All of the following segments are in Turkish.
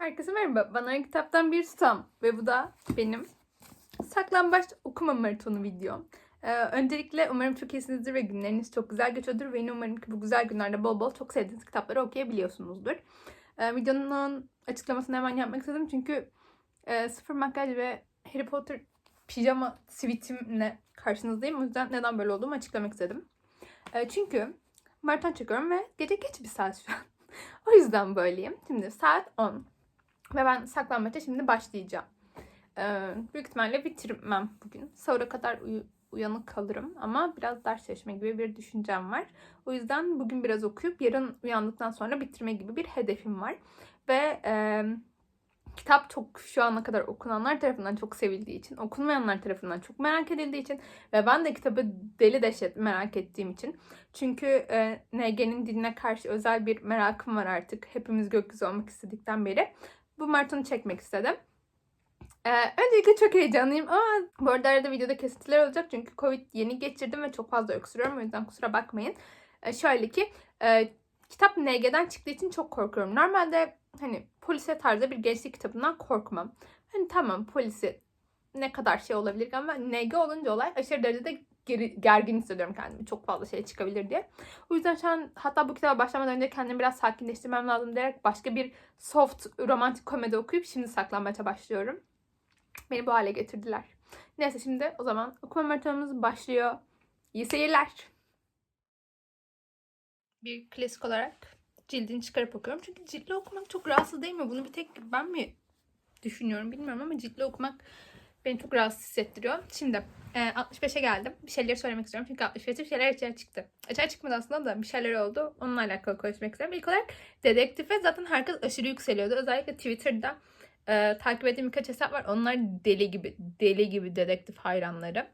Herkese merhaba. Bana kitaptan bir tutam ve bu da benim saklambaç okuma maratonu videom. Ee, öncelikle umarım çok iyisinizdir ve günleriniz çok güzel geçiyordur ve yine umarım ki bu güzel günlerde bol bol çok sevdiğiniz kitapları okuyabiliyorsunuzdur. Ee, videonun açıklamasını hemen yapmak istedim çünkü e, sıfır makyaj ve Harry Potter pijama tweetimle karşınızdayım. O yüzden neden böyle olduğumu açıklamak istedim. Ee, çünkü maraton çekiyorum ve gece geç bir saat şu an. o yüzden böyleyim. Şimdi saat 10. Ve ben saklambaça şimdi başlayacağım. Ee, büyük ihtimalle bitirmem bugün. Sahura kadar uyu- uyanık kalırım ama biraz ders çalışma gibi bir düşüncem var. O yüzden bugün biraz okuyup yarın uyandıktan sonra bitirme gibi bir hedefim var. Ve e, kitap çok şu ana kadar okunanlar tarafından çok sevildiği için, okunmayanlar tarafından çok merak edildiği için ve ben de kitabı deli deşet merak ettiğim için. Çünkü e, NG'nin diline karşı özel bir merakım var artık. Hepimiz gökyüzü olmak istedikten beri bu maratonu çekmek istedim. Ee, öncelikle çok heyecanlıyım ama bu arada arada videoda kesintiler olacak çünkü Covid yeni geçirdim ve çok fazla öksürüyorum o yüzden kusura bakmayın. Ee, şöyle ki e, kitap NG'den çıktığı için çok korkuyorum. Normalde hani polise tarzı bir gençlik kitabından korkmam. Hani tamam polisi ne kadar şey olabilir ama NG olunca olay aşırı derecede geri, gergin hissediyorum kendimi. Çok fazla şey çıkabilir diye. O yüzden şu an hatta bu kitaba başlamadan önce kendimi biraz sakinleştirmem lazım diyerek başka bir soft romantik komedi okuyup şimdi saklambaça başlıyorum. Beni bu hale getirdiler. Neyse şimdi o zaman okuma maratonumuz başlıyor. İyi seyirler. Bir klasik olarak cildini çıkarıp okuyorum. Çünkü ciltli okumak çok rahatsız değil mi? Bunu bir tek ben mi düşünüyorum bilmiyorum ama ciltli okumak beni çok rahatsız hissettiriyor. Şimdi e, 65'e geldim. Bir şeyleri söylemek istiyorum. Çünkü 65'te bir şeyler açığa çıktı. Açığa çıkmadı aslında da bir şeyler oldu. Onunla alakalı konuşmak istiyorum. İlk olarak dedektife zaten herkes aşırı yükseliyordu. Özellikle Twitter'da e, takip ettiğim birkaç hesap var. Onlar deli gibi, deli gibi dedektif hayranları.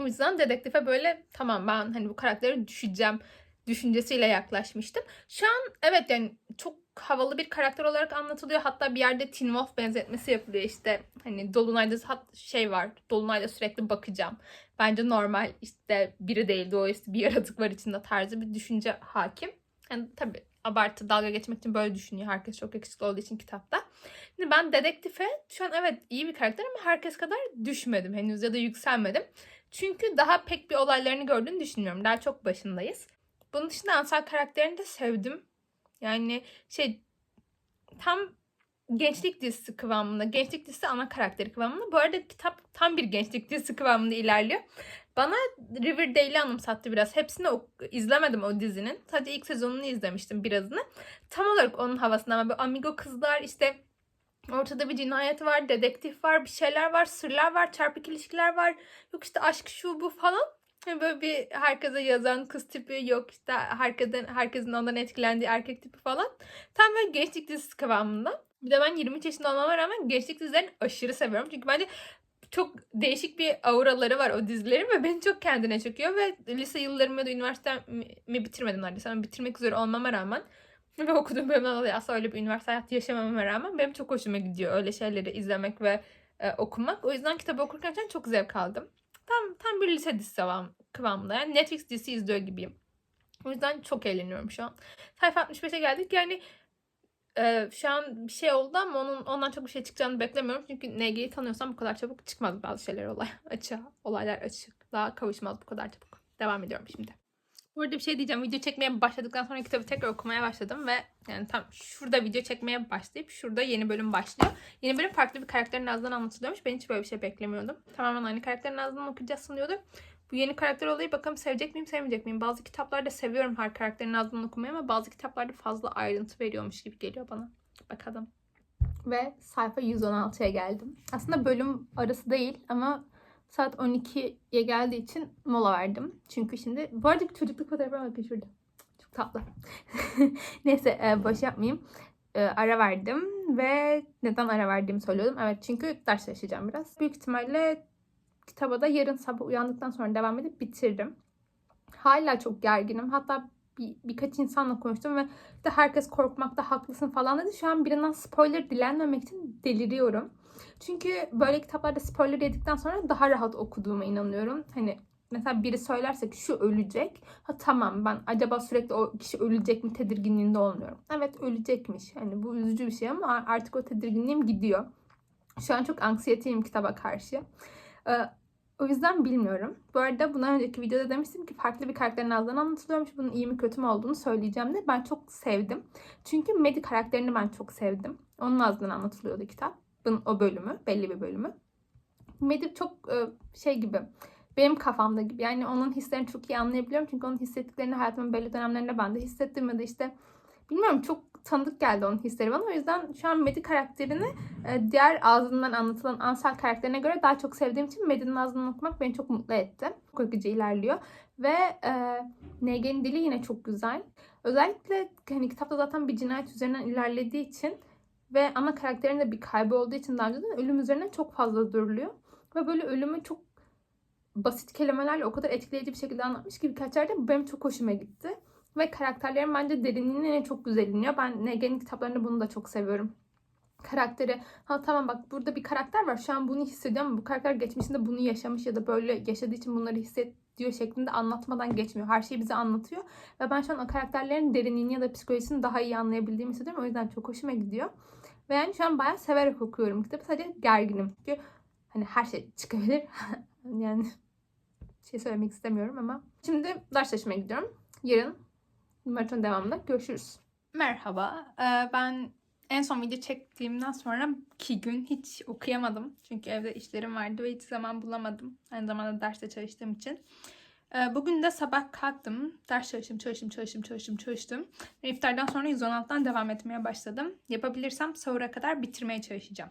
O yüzden dedektife böyle tamam ben hani bu karakteri düşeceğim düşüncesiyle yaklaşmıştım. Şu an evet yani çok havalı bir karakter olarak anlatılıyor. Hatta bir yerde Teen Wolf benzetmesi yapılıyor işte. Hani Dolunay'da şey var. Dolunay'da sürekli bakacağım. Bence normal işte biri değil doğaüstü bir yaratık var içinde tarzı bir düşünce hakim. Yani tabii abartı dalga geçmek için böyle düşünüyor. Herkes çok yakışıklı olduğu için kitapta. Şimdi ben dedektife şu an evet iyi bir karakter ama herkes kadar düşmedim henüz ya da yükselmedim. Çünkü daha pek bir olaylarını gördüğünü düşünmüyorum. Daha çok başındayız. Bunun dışında Ansel karakterini de sevdim. Yani şey tam gençlik dizisi kıvamında. Gençlik dizisi ana karakteri kıvamında. Bu arada kitap tam bir gençlik dizisi kıvamında ilerliyor. Bana Riverdale'i anımsattı biraz. Hepsini ok- izlemedim o dizinin. Sadece ilk sezonunu izlemiştim birazını. Tam olarak onun havasında ama böyle amigo kızlar işte ortada bir cinayet var, dedektif var, bir şeyler var, sırlar var, çarpık ilişkiler var. Yok işte aşk şu bu falan. Yani Böyle bir herkese yazan kız tipi yok işte herkesin, herkesin ondan etkilendiği erkek tipi falan. Tam böyle gençlik dizisi kıvamında. Bir de ben 23 yaşında olmama rağmen gençlik dizilerini aşırı seviyorum. Çünkü bence çok değişik bir auraları var o dizilerin ve beni çok kendine çekiyor ve lise yıllarımı da üniversitemi bitirmedim neredeyse ama bitirmek üzere olmama rağmen ve okuduğum bölümden dolayı asla öyle bir üniversite hayatı yaşamama rağmen benim çok hoşuma gidiyor öyle şeyleri izlemek ve e, okumak. O yüzden kitabı okurken çok zevk aldım. Tam tam bir lise dizisi kıvam- kıvamında. Yani Netflix dizisi izliyor gibiyim. O yüzden çok eğleniyorum şu an. Sayfa 65'e geldik. Yani e, şu an bir şey oldu ama onun ondan çok bir şey çıkacağını beklemiyorum. Çünkü NG'yi tanıyorsam bu kadar çabuk çıkmaz bazı şeyler olay açığa. Olaylar açıklığa kavuşmaz bu kadar çabuk. Devam ediyorum şimdi. Bu arada bir şey diyeceğim. Video çekmeye başladıktan sonra kitabı tekrar okumaya başladım ve yani tam şurada video çekmeye başlayıp şurada yeni bölüm başlıyor. Yeni bölüm farklı bir karakterin ağzından anlatılıyormuş. Ben hiç böyle bir şey beklemiyordum. Tamamen aynı karakterin ağzından okuyacağız sanıyordum. Bu yeni karakter olayı bakalım sevecek miyim sevmeyecek miyim? Bazı kitaplarda seviyorum her karakterin ağzından okumayı ama bazı kitaplarda fazla ayrıntı veriyormuş gibi geliyor bana. Bakalım. Ve sayfa 116'ya geldim. Aslında bölüm arası değil ama saat 12'ye geldiği için mola verdim. Çünkü şimdi bu arada bir çocukluk fotoğrafıma bakın şurada. Çok tatlı. Neyse e, boş yapmayayım. E, ara verdim ve neden ara verdiğimi söylüyordum. Evet çünkü ders çalışacağım biraz. Büyük ihtimalle kitaba da yarın sabah uyandıktan sonra devam edip bitiririm. Hala çok gerginim. Hatta bir, birkaç insanla konuştum ve de herkes korkmakta haklısın falan dedi. Şu an birinden spoiler dilenmemek için deliriyorum. Çünkü böyle kitaplarda spoiler yedikten sonra daha rahat okuduğuma inanıyorum. Hani mesela biri söylerse ki şu ölecek. Ha tamam ben acaba sürekli o kişi ölecek mi tedirginliğinde olmuyorum. Evet ölecekmiş. Yani bu üzücü bir şey ama artık o tedirginliğim gidiyor. Şu an çok anksiyeteyim kitaba karşı. Ee, o yüzden bilmiyorum. Bu arada bundan önceki videoda demiştim ki farklı bir karakterin ağzından anlatılıyormuş. Bunun iyi mi kötü mü olduğunu söyleyeceğim de ben çok sevdim. Çünkü Medi karakterini ben çok sevdim. Onun ağzından anlatılıyordu kitap. O bölümü, belli bir bölümü. Medi çok e, şey gibi benim kafamda gibi. Yani onun hislerini çok iyi anlayabiliyorum. Çünkü onun hissettiklerini hayatımın belli dönemlerinde ben de hissettim ya da işte bilmiyorum çok tanıdık geldi onun hisleri bana. O yüzden şu an Medi karakterini e, diğer ağzından anlatılan Ansel karakterine göre daha çok sevdiğim için Medi'nin ağzından okumak beni çok mutlu etti. Çok akıcı ilerliyor. Ve e, Negen'in dili yine çok güzel. Özellikle hani kitapta zaten bir cinayet üzerinden ilerlediği için ve ana karakterin de bir kaybı olduğu için daha önceden ölüm üzerine çok fazla duruluyor. Ve böyle ölümü çok basit kelimelerle o kadar etkileyici bir şekilde anlatmış ki birkaç yerde bu benim çok hoşuma gitti. Ve karakterlerin bence derinliğine çok güzel iniyor. Ben Negen'in kitaplarında bunu da çok seviyorum. Karakteri, ha tamam bak burada bir karakter var şu an bunu hissediyor ama bu karakter geçmişinde bunu yaşamış ya da böyle yaşadığı için bunları hissediyor şeklinde anlatmadan geçmiyor. Her şeyi bize anlatıyor. Ve ben şu an o karakterlerin derinliğini ya da psikolojisini daha iyi anlayabildiğimi hissediyorum. O yüzden çok hoşuma gidiyor. Ve yani şu an bayağı severek okuyorum kitabı. Sadece gerginim. Çünkü hani her şey çıkabilir. yani şey söylemek istemiyorum ama. Şimdi ders çalışmaya gidiyorum. Yarın maraton devamında görüşürüz. Merhaba. Ee, ben en son video çektiğimden sonra iki gün hiç okuyamadım. Çünkü evde işlerim vardı ve hiç zaman bulamadım. Aynı zamanda derste çalıştığım için. Ee, Bugün de sabah kalktım. Ders çalıştım, çalıştım, çalıştım, çalıştım, çalıştım. Ve iftardan sonra 116'dan devam etmeye başladım. Yapabilirsem sahura kadar bitirmeye çalışacağım.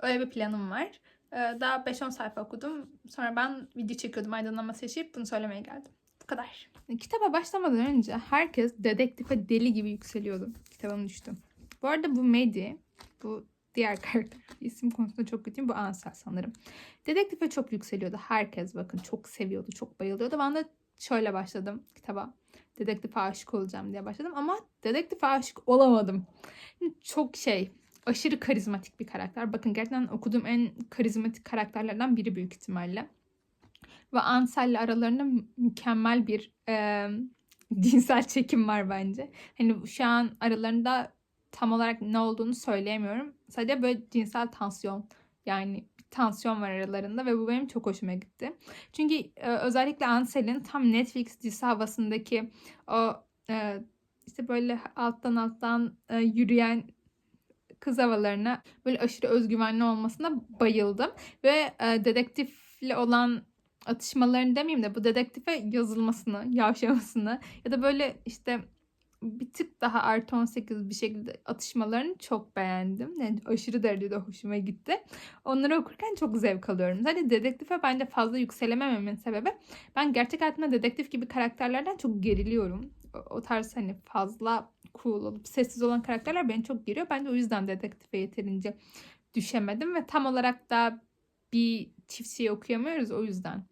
Öyle bir planım var. Ee, Daha 5-10 sayfa okudum. Sonra ben video çekiyordum aydınlanma seçip bunu söylemeye geldim. Bu kadar. Kitaba başlamadan önce herkes dedektife deli gibi yükseliyordu. Kitabım düştü. Bu arada bu Medi, bu diğer karakter. İsim konusunda çok kötüyüm. Bu Ansel sanırım. Dedektife çok yükseliyordu. Herkes bakın çok seviyordu, çok bayılıyordu. Ben de şöyle başladım kitaba. Dedektife aşık olacağım diye başladım ama dedektife aşık olamadım. Çok şey, aşırı karizmatik bir karakter. Bakın gerçekten okuduğum en karizmatik karakterlerden biri büyük ihtimalle. Ve Ansel'le aralarında mü- mükemmel bir e, cinsel çekim var bence. Hani şu an aralarında tam olarak ne olduğunu söyleyemiyorum. Sadece böyle cinsel tansiyon yani bir tansiyon var aralarında ve bu benim çok hoşuma gitti. Çünkü e, özellikle Ansel'in tam Netflix dizisi havasındaki o e, işte böyle alttan alttan e, yürüyen kız havalarına böyle aşırı özgüvenli olmasına bayıldım. Ve e, dedektifle olan atışmalarını demeyeyim de bu dedektife yazılmasını, yavşamasını ya da böyle işte bir tık daha artı 18 bir şekilde atışmalarını çok beğendim. Yani aşırı derecede hoşuma gitti. Onları okurken çok zevk alıyorum. Zaten dedektife bence fazla yükselemememin sebebi ben gerçek hayatımda dedektif gibi karakterlerden çok geriliyorum. O, tarz hani fazla cool olup sessiz olan karakterler beni çok geriyor. Ben de o yüzden dedektife yeterince düşemedim ve tam olarak da bir çift şey okuyamıyoruz o yüzden.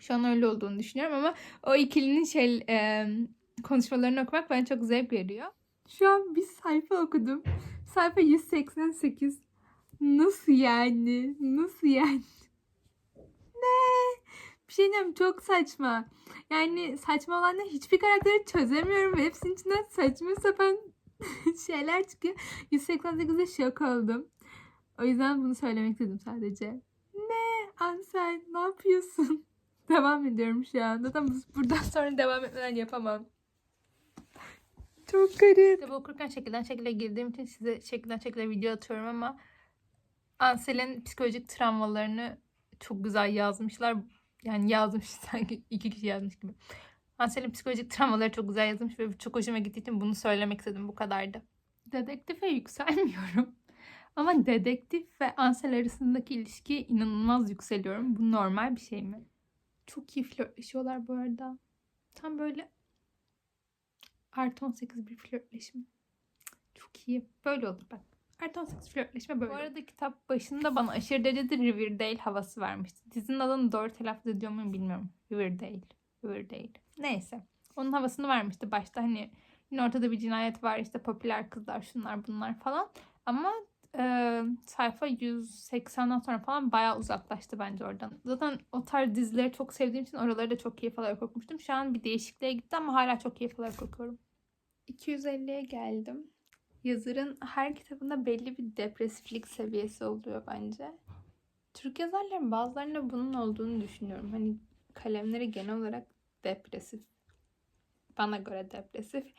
Şu an öyle olduğunu düşünüyorum ama o ikilinin şey e, konuşmalarını okumak bana çok zevk veriyor. Şu an bir sayfa okudum. Sayfa 188. Nasıl yani? Nasıl yani? Ne? Bir şey diyeyim çok saçma. Yani saçma olan ne? Hiçbir karakteri çözemiyorum hepsinin içinden saçma sapan şeyler çıkıyor. 188'de şok oldum. O yüzden bunu söylemek istedim sadece. Ne? Ansel ne yapıyorsun? devam ediyorum şu anda. Tam buradan sonra devam etmeden yapamam. Çok garip. Kitabı okurken şekilden şekile girdiğim için size şekilden şekile video atıyorum ama Ansel'in psikolojik travmalarını çok güzel yazmışlar. Yani yazmış sanki iki kişi yazmış gibi. Ansel'in psikolojik travmaları çok güzel yazmış ve çok hoşuma gittiği için bunu söylemek istedim. Bu kadardı. Dedektife yükselmiyorum. Ama dedektif ve Ansel arasındaki ilişki inanılmaz yükseliyorum. Bu normal bir şey mi? Çok iyi flörtleşiyorlar bu arada. Tam böyle artı 18 bir flörtleşme. Çok iyi. Böyle olur bak. Artı 18 flörtleşme böyle. Bu arada kitap başında bana aşırı derecede Riverdale havası vermişti. Dizinin adını doğru telaffuz ediyor muyum bilmiyorum. Riverdale. Riverdale. Neyse. Onun havasını vermişti başta hani yine ortada bir cinayet var işte popüler kızlar şunlar bunlar falan. Ama Ee, sayfa 180'den sonra falan bayağı uzaklaştı bence oradan. Zaten o tarz dizileri çok sevdiğim için oraları da çok keyif alarak okumuştum. Şu an bir değişikliğe gitti ama hala çok keyif alarak okuyorum. 250'ye geldim. Yazarın her kitabında belli bir depresiflik seviyesi oluyor bence. Türk yazarların bazılarında bunun olduğunu düşünüyorum. Hani kalemleri genel olarak depresif. Bana göre depresif.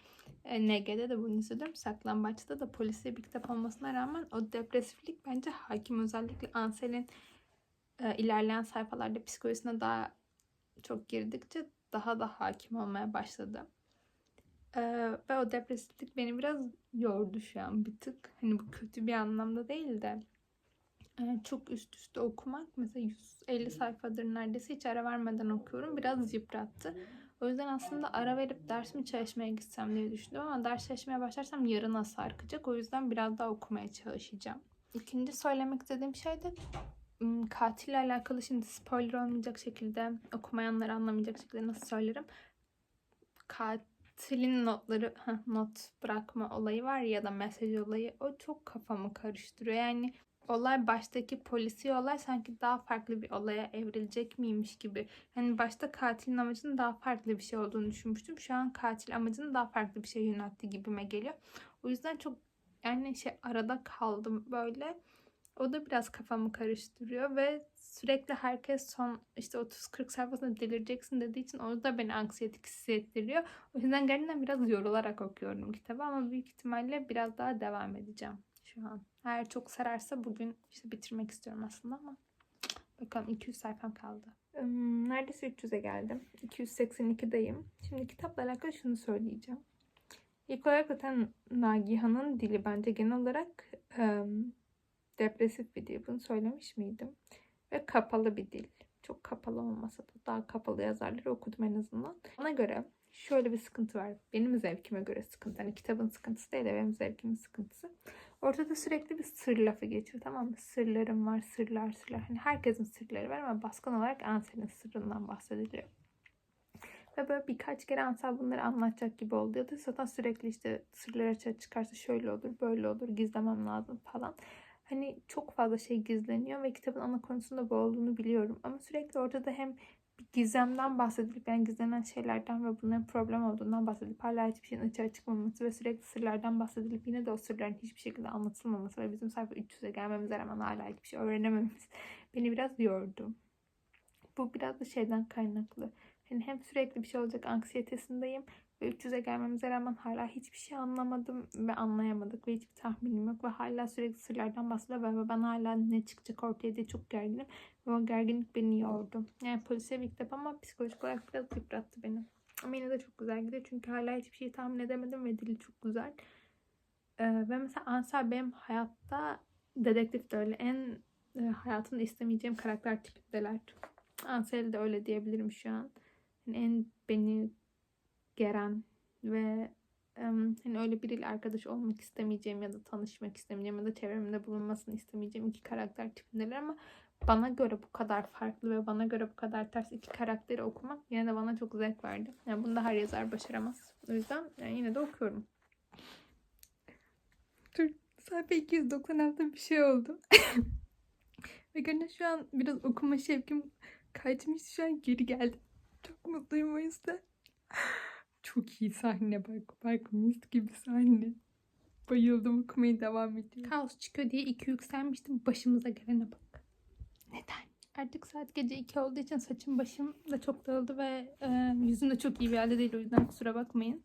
E, NG'de de bunu hissediyorum. Saklambaç'ta da polisiye bir kitap olmasına rağmen o depresiflik bence hakim. Özellikle Ansel'in e, ilerleyen sayfalarda psikolojisine daha çok girdikçe daha da hakim olmaya başladı. Ve o depresiflik beni biraz yordu şu an bir tık. Hani bu kötü bir anlamda değil de çok üst üste okumak mesela 150 sayfadır neredeyse hiç ara vermeden okuyorum. Biraz yıprattı. O yüzden aslında ara verip ders mi çalışmaya gitsem diye düşündüm ama ders çalışmaya başlarsam yarına sarkacak. O yüzden biraz daha okumaya çalışacağım. İkinci söylemek istediğim şey de katille alakalı şimdi spoiler olmayacak şekilde okumayanları anlamayacak şekilde nasıl söylerim. Katilin notları not bırakma olayı var ya da mesaj olayı o çok kafamı karıştırıyor. Yani olay baştaki polisi olay sanki daha farklı bir olaya evrilecek miymiş gibi. Hani başta katilin amacının daha farklı bir şey olduğunu düşünmüştüm. Şu an katil amacını daha farklı bir şey yöneltti gibime geliyor. O yüzden çok yani şey arada kaldım böyle. O da biraz kafamı karıştırıyor ve sürekli herkes son işte 30-40 sayfasında delireceksin dediği için o da beni anksiyetik hissettiriyor. O yüzden gerçekten biraz yorularak okuyorum kitabı ama büyük ihtimalle biraz daha devam edeceğim şu an. Eğer çok sararsa bugün işte bitirmek istiyorum aslında ama bakalım 200 sayfam kaldı. Neredeyse 300'e geldim. 282'deyim. Şimdi kitapla alakalı şunu söyleyeceğim. İlk olarak zaten Nagihan'ın dili bence genel olarak ım, depresif bir dil. Bunu söylemiş miydim? Ve kapalı bir dil. Çok kapalı olmasa da daha kapalı yazarları okudum en azından. Ona göre şöyle bir sıkıntı var. Benim zevkime göre sıkıntı. Hani kitabın sıkıntısı değil de benim zevkimin sıkıntısı. Ortada sürekli bir sır lafı geçiyor tamam mı? Sırlarım var, sırlar, sırlar. Hani herkesin sırları var ama baskın olarak Ansel'in sırrından bahsediliyor. Ve böyle birkaç kere Ansel bunları anlatacak gibi oldu. Ya da zaten sürekli işte sırlar açığa çıkarsa şöyle olur, böyle olur, gizlemem lazım falan. Hani çok fazla şey gizleniyor ve kitabın ana konusunda bu olduğunu biliyorum. Ama sürekli ortada hem gizemden bahsedilip yani gizlenen şeylerden ve bunların problem olduğundan bahsedilip hala hiçbir şeyin açığa çıkmaması ve sürekli sırlardan bahsedilip yine de o sırların hiçbir şekilde anlatılmaması ve bizim sayfa 300'e gelmemize rağmen hala hiçbir şey öğrenemememiz beni biraz yordu. Bu biraz da şeyden kaynaklı. Yani hem sürekli bir şey olacak anksiyetesindeyim ve 300'e gelmemize rağmen hala hiçbir şey anlamadım ve anlayamadık ve hiçbir tahminim yok ve hala sürekli sırlardan bahsediyor ve ben hala ne çıkacak ortaya diye çok gerginim ve o gerginlik beni yordu. Yani polisiye bir kitap ama psikolojik olarak biraz yıprattı beni. Ama yine de çok güzel gidiyor çünkü hala hiçbir şey tahmin edemedim ve dili çok güzel. Ee, ve mesela Ansel benim hayatta dedektif de öyle en e, hayatımda istemeyeceğim karakter tipindeler. Ansel de öyle diyebilirim şu an. Yani en beni geren ve hani öyle biriyle arkadaş olmak istemeyeceğim ya da tanışmak istemeyeceğim ya da çevremde bulunmasını istemeyeceğim iki karakter tipindeler ama bana göre bu kadar farklı ve bana göre bu kadar ters iki karakteri okumak yine de bana çok zevk verdi. Yani bunu da her yazar başaramaz. O yüzden yani yine de okuyorum. Dur sayfa 296 bir şey oldu. ve gene şu an biraz okuma şevkim kaçmış şu an geri geldim. Çok mutluyum o yüzden. Çok iyi sahne bak. Bak mis gibi sahne. Bayıldım okumaya devam ediyorum. Kaos çıkıyor diye iki yükselmiştim. Başımıza gelene bak. Neden? Artık saat gece 2 olduğu için saçım başım da çok dağıldı ve e, yüzüm de çok iyi bir halde değil. O yüzden kusura bakmayın.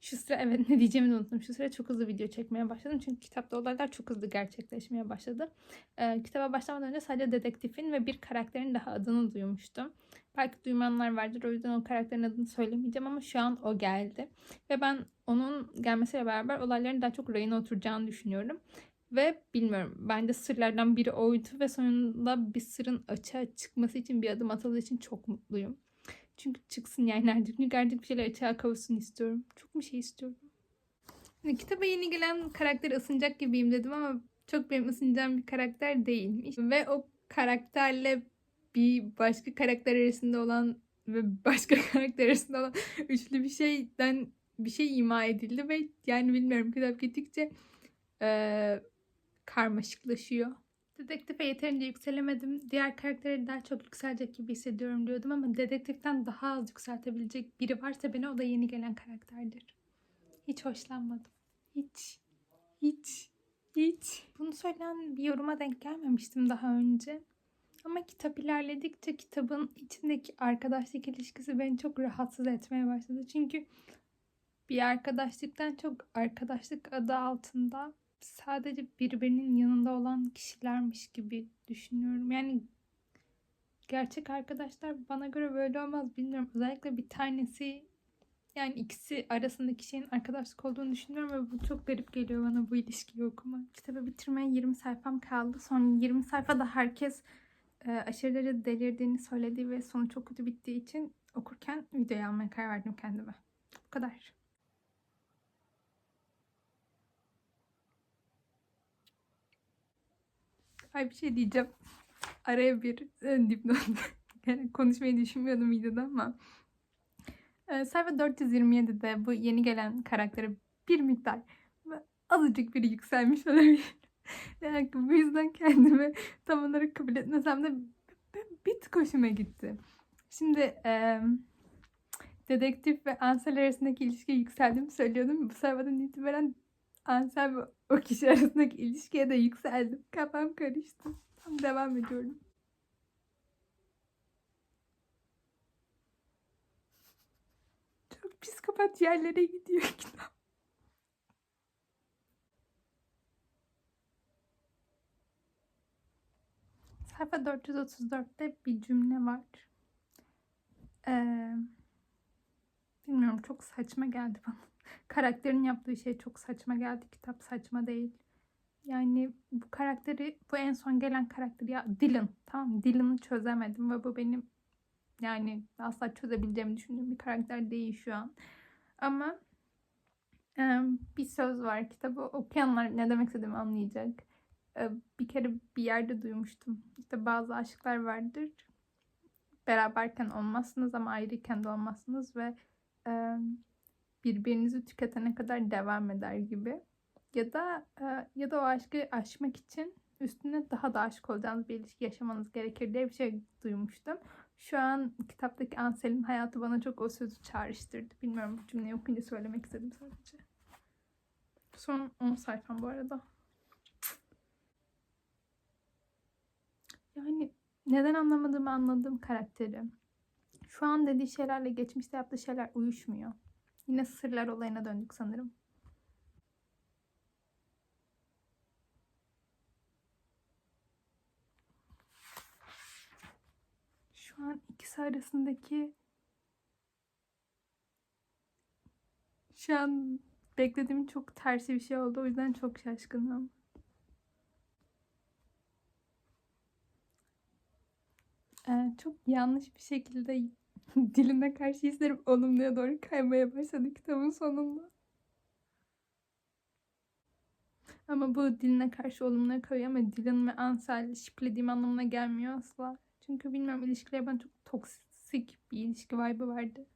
Şu sıra evet ne diyeceğimi unuttum. Şu sıra çok hızlı video çekmeye başladım. Çünkü kitapta olaylar çok hızlı gerçekleşmeye başladı. E, kitaba başlamadan önce sadece dedektifin ve bir karakterin daha adını duymuştum. Belki duymayanlar vardır. O yüzden o karakterin adını söylemeyeceğim ama şu an o geldi. Ve ben onun gelmesiyle beraber olayların daha çok rayına oturacağını düşünüyorum. Ve bilmiyorum bence sırlardan biri oydu ve sonunda bir sırrın açığa çıkması için bir adım atıldığı için çok mutluyum. Çünkü çıksın yani artık. Artık bir şeyler açığa kavuşsun istiyorum. Çok bir şey istiyorum. Yani kitaba yeni gelen karakter ısınacak gibiyim dedim ama çok benim ısınacağım bir karakter değilmiş. Ve o karakterle bir başka karakter arasında olan ve başka karakter arasında olan üçlü bir şeyden bir şey ima edildi ve yani bilmiyorum kitap gittikçe eee, karmaşıklaşıyor. Dedektife yeterince yükselemedim. Diğer karaktere daha çok yükselecek gibi hissediyorum diyordum ama dedektiften daha az yükseltebilecek biri varsa beni o da yeni gelen karakterdir. Hiç hoşlanmadım. Hiç. Hiç. Hiç. Bunu söyleyen bir yoruma denk gelmemiştim daha önce. Ama kitap ilerledikçe kitabın içindeki arkadaşlık ilişkisi beni çok rahatsız etmeye başladı. Çünkü bir arkadaşlıktan çok arkadaşlık adı altında sadece birbirinin yanında olan kişilermiş gibi düşünüyorum. Yani gerçek arkadaşlar bana göre böyle olmaz bilmiyorum. Özellikle bir tanesi yani ikisi arasındaki şeyin arkadaşlık olduğunu düşünüyorum ve bu çok garip geliyor bana bu ilişkiyi okumak. Kitabı bitirmeye 20 sayfam kaldı. Son 20 sayfada herkes e, aşırı derece delirdiğini söylediği ve sonu çok kötü bittiği için okurken videoyu almaya karar verdim kendime. Bu kadar. Ay bir şey diyeceğim. Araya bir e, dipnot. yani konuşmayı düşünmüyordum videoda ama. E, sayfa 427'de bu yeni gelen karaktere bir miktar azıcık biri yükselmiş olabilir. yani bu yüzden kendimi tam olarak kabul etmesem de bir tık hoşuma gitti. Şimdi e, dedektif ve Ansel arasındaki ilişkiye yükseldiğimi söylüyordum. Bu sayfadan itibaren Ansel ve o kişi arasındaki ilişkiye de yükseldim. Kafam karıştı. Tam devam ediyorum. Çok psikopat yerlere gidiyor kitap. Sayfa 434'te bir cümle var. Ee, bilmiyorum çok saçma geldi bana. Karakterin yaptığı şey çok saçma geldi. Kitap saçma değil. Yani bu karakteri, bu en son gelen karakteri ya Dylan. Tamam Dylan'ı çözemedim ve bu benim yani asla çözebileceğimi düşündüğüm bir karakter değil şu an. Ama e, bir söz var kitabı okuyanlar ne demek istediğimi anlayacak. E, bir kere bir yerde duymuştum. İşte bazı aşklar vardır. Beraberken olmazsınız ama ayrıyken de olmazsınız ve e, birbirinizi tüketene kadar devam eder gibi. Ya da e, ya da o aşkı aşmak için üstüne daha da aşık olacağınız bir ilişki yaşamanız gerekir diye bir şey duymuştum. Şu an kitaptaki Ansel'in hayatı bana çok o sözü çağrıştırdı. Bilmiyorum bu cümleyi okuyunca söylemek istedim sadece. Son 10 sayfam bu arada. Yani neden anlamadığımı anladığım karakteri. Şu an dediği şeylerle geçmişte yaptığı şeyler uyuşmuyor. Yine sırlar olayına döndük sanırım. Şu an ikisi arasındaki şu an beklediğim çok tersi bir şey oldu. O yüzden çok şaşkınım. Ee, çok yanlış bir şekilde diline karşı hislerim olumluya doğru kaymaya başladı kitabın sonunda. Ama bu diline karşı olumluya kayıyor ama Dylan ve Ansel şiplediğim anlamına gelmiyor asla. Çünkü bilmiyorum ilişkiler bana çok toksik bir ilişki vibe'ı vardı.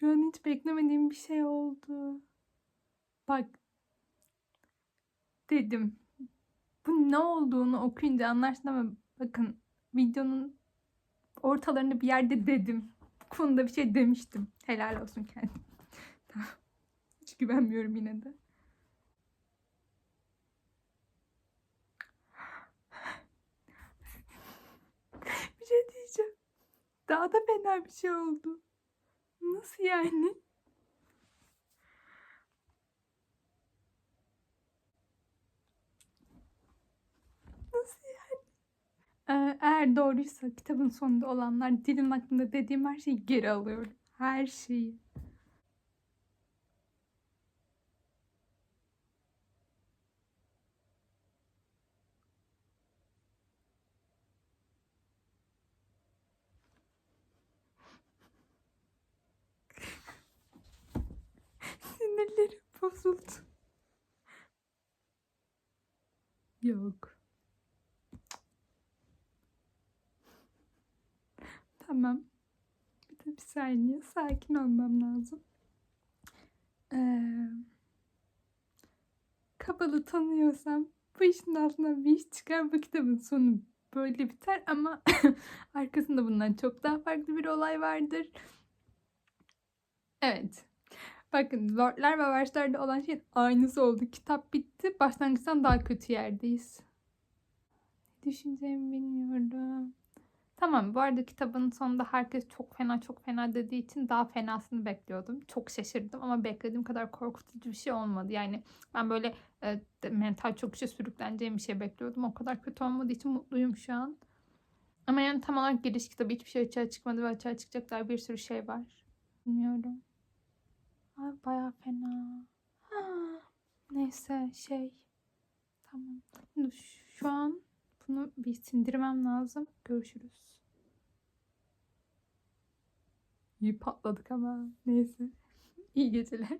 Şu an hiç beklemediğim bir şey oldu. Bak. Dedim. Bu ne olduğunu okuyunca anlarsın ama bakın videonun ortalarında bir yerde dedim. Bu konuda bir şey demiştim. Helal olsun kendim. Hiç güvenmiyorum yine de. bir şey diyeceğim. Daha da fena bir şey oldu. Nasıl yani? Nasıl yani? Ee, eğer doğruysa kitabın sonunda olanlar dilin hakkında dediğim her şeyi geri alıyorum. Her şeyi. Bozuldu. Yok. Tamam. Bir de bir saniye sakin olmam lazım. Ee, Kabalı tanıyorsam bu işin altından bir iş çıkar bu kitabın sonu böyle biter ama arkasında bundan çok daha farklı bir olay vardır. Evet. Bakın Lordlar ve Varslar'da olan şeyin aynısı oldu. Kitap bitti. Başlangıçtan daha kötü yerdeyiz. Ne düşüneceğimi bilmiyorum. Tamam bu arada kitabın sonunda herkes çok fena çok fena dediği için daha fenasını bekliyordum. Çok şaşırdım ama beklediğim kadar korkutucu bir şey olmadı. Yani ben böyle e, mental çöküşe sürükleneceğim bir şey bekliyordum. O kadar kötü olmadığı için mutluyum şu an. Ama yani tam olarak giriş kitabı hiçbir şey açığa çıkmadı ve açığa çıkacaklar bir sürü şey var. Bilmiyorum. Ay baya fena. Neyse şey. Tamam. Şu an bunu bir sindirmem lazım. Görüşürüz. İyi patladık ama neyse. İyi geceler.